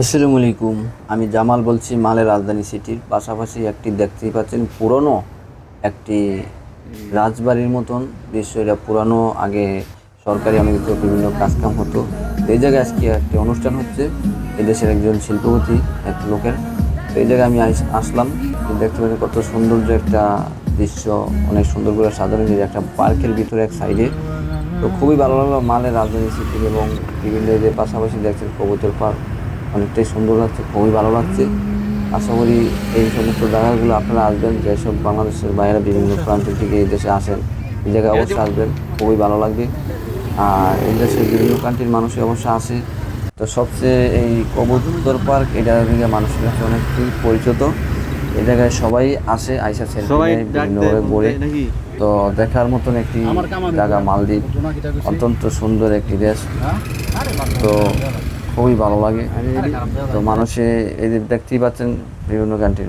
আসসালামু আলাইকুম। আমি জামাল বলছি মালের রাজধানী সিটির। পাশাপাশি একটি দেখতেই পাচ্ছেন পুরনো একটি রাজবাড়ির মতন। দৃশ্য এটা পুরানো, আগে সরকারি অনেক বিভিন্ন কাজকাম হতো। এই জায়গায় আজকে একটি অনুষ্ঠান হচ্ছে। এই দেশের একজন শিল্পপতি, এক লোকের। তো এই জায়গায় আমি আসলাম। দেখতে পাচ্ছি কত সৌন্দর্য একটা দৃশ্য। অনেক সুন্দর করে হয়েছে। একটা পার্কের ভিতরে এক সাইডে। তো খুবই ভালো লাগল মালের রাজধানী সিটি এবং বিভিন্ন যে পাশাপাশি দেখছেন কবুতর পার্ক। অনেকটাই সুন্দর লাগছে খুবই ভালো লাগছে। আশা করি এই সমস্ত জায়গাগুলো আপনারা আসবেন যেসব বাংলাদেশের বাইরে বিভিন্ন প্রান্ত থেকে এই দেশে আসেন এই জায়গায় অবশ্যই আসবেন খুবই ভালো লাগবে। আর এই দেশের বিভিন্ন কান্ট্রির মানুষই অবশ্যই আসে। তো সবচেয়ে এই কবুতর পার্ক এটা দিকে মানুষের কাছে অনেকটাই পরিচিত। এই জায়গায় সবাই আসে আইসা সেলফি ঘোরে তো দেখার মতন একটি জায়গা মালদ্বীপ। অত্যন্ত সুন্দর একটি দেশ। তো খুবই ভালো লাগে। তো মানুষে এদের দেখতেই পাচ্ছেন বিভিন্ন কান্ট্রির